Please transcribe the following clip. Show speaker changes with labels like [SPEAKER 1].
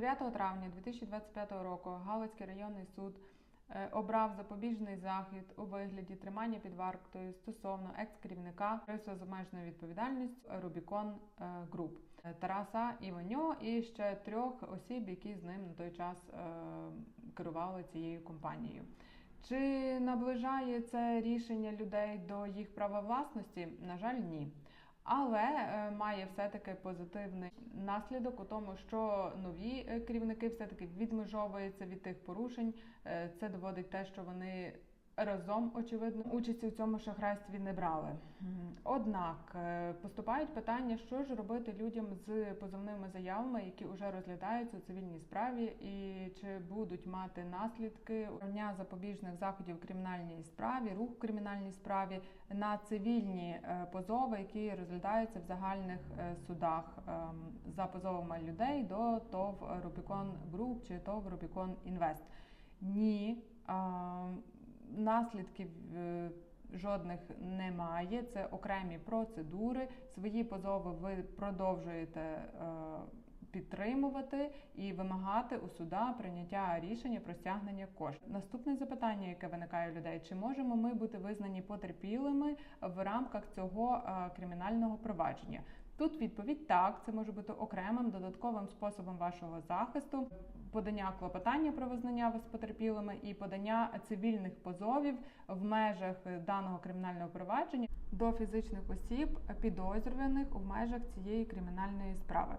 [SPEAKER 1] 9 травня 2025 року Галицький районний суд е, обрав запобіжний захід у вигляді тримання під вартою стосовно екс-керівника з обмеженою відповідальністю Рубікон е, Груп е, Тараса Іваньо і ще трьох осіб, які з ним на той час керували цією компанією. Чи наближає це рішення людей до їх права власності? На жаль, ні. Але е, має все-таки позитивний наслідок у тому, що нові е, керівники все-таки відмежовуються від тих порушень. Е, Це доводить те, що вони разом, очевидно, участі у цьому шахрайстві не брали. Однак е, поступають питання, що ж робити людям з позовними заявами, які вже розглядаються у цивільній справі, і чи будуть мати наслідки обрання запобіжних заходів в кримінальній справі, рух в кримінальній справі на цивільні е, позови, які розглядаються в загальних е, судах ем, за позовами людей до ТОВ Рубікон Груп чи ТОВ Рубікон Інвест. Ні. Наслідків е, жодних немає. Це окремі процедури. Свої позови ви продовжуєте е, підтримувати і вимагати у суда прийняття рішення про стягнення коштів. Наступне запитання, яке виникає у людей: чи можемо ми бути визнані потерпілими в рамках цього е, кримінального провадження? Тут відповідь так, це може бути окремим додатковим способом вашого захисту, подання клопотання про визнання вас потерпілими і подання цивільних позовів в межах даного кримінального провадження до фізичних осіб підозрюваних у межах цієї кримінальної справи.